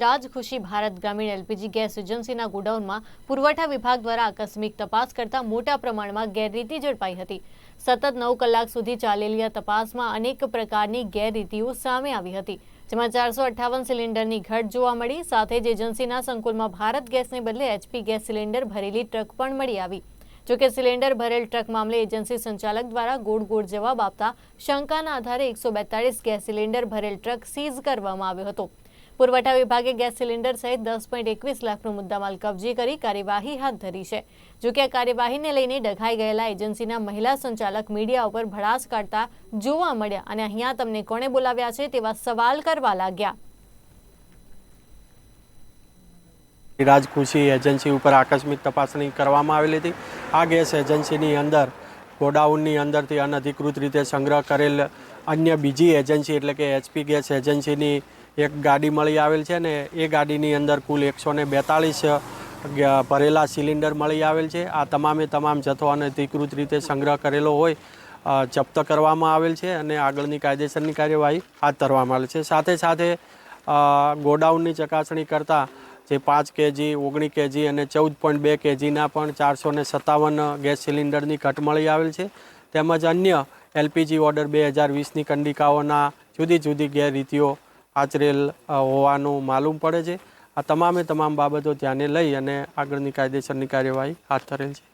રાજખુશી ભારત ગ્રામીણ LPG gas એજન્સીના ગોડાઉનમાં પુરવઠા વિભાગ દ્વારા આકસ્મિક તપાસ કરતા મોટા પ્રમાણમાં ગેરરીતિ ઝડપાઈ હતી. સતત નવ કલાક સુધી ચાલેલી આ તપાસમાં અનેક પ્રકારની ગેરરીતિઓ સામે આવી હતી, જેમાં ચારસો અઠ્ઠાવન સિલિન્ડરની ઘટ જોવા મળી, સાથે જ એજન્સીના સંકુલમાં ભારત ગેસને બદલે એચપી ગેસ સિલિન્ડર ભરેલી ટ્રક પણ મળી આવી. જોકે સિલિન્ડર ભરેલ ટ્રક મામલે એજન્સી સંચાલક દ્વારા ગોળ ગોળ જવાબ આપતા શંકાના આધારે એકસો બેતાળીસ ગેસ સિલિન્ડર ભરેલ ટ્રક સીઝ કરવામાં આવ્યો હતો. પુરવઠા વિભાગે ગેસ સિલિન્ડર સહિત દસ પોઈન્ટ એકવીસ લાખનો મુદ્દામાલ કબજે કરી કાર્યવાહી હાથ ધરી છે. જોકે આ કાર્યવાહીને લઈને ડઘાઈ ગયેલા એજન્સીના મહિલા સંચાલક મીડિયા ઉપર ભડાસ કાઢતા જોવા મળ્યા અને અહીંયા તમને કોણે બોલાવ્યા છે તેવા સવાલ કરવા લાગ્યા. રાજખુશી એજન્સી ઉપર આકસ્મિક તપાસણી કરવામાં આવેલી હતી. આ ગેસ એજન્સીની અંદર, ગોડાઉનની અંદરથી અનધિકૃત રીતે સંગ્રહ કરેલ અન્ય બીજી એજન્સી એટલે કે એચપી ગેસ એજન્સીની એક ગાડી મળી આવેલ છે ને એ ગાડીની અંદર કુલ એકસો ને બેતાળીસ ભરેલા સિલિન્ડર મળી આવેલ છે. આ તમામે તમામ જથ્થો અનધિકૃત રીતે સંગ્રહ કરેલો હોય જપ્ત કરવામાં આવેલ છે અને આગળની કાયદેસરની કાર્યવાહી હાથ ધરવામાં આવેલ છે. સાથે સાથે ગોડાઉનની ચકાસણી કરતાં જે પાંચ કેજી ઓગણીસ કેજી અને ચૌદ પોઈન્ટ બે કેજીના પણ ચારસો ને સત્તાવન ગેસ સિલિન્ડરની ઘટ મળી આવેલ છે. તેમજ અન્ય એલપીજી ઓર્ડર બે હજાર વીસની કંડિકાઓના જુદી જુદી ગેરરીતિઓ આચરેલ હોવાનું માલુમ પડે છે. આ તમામે તમામ બાબતો ધ્યાને લઈ અને આગળની કાયદેસરની કાર્યવાહી હાથ ધરેલ છે.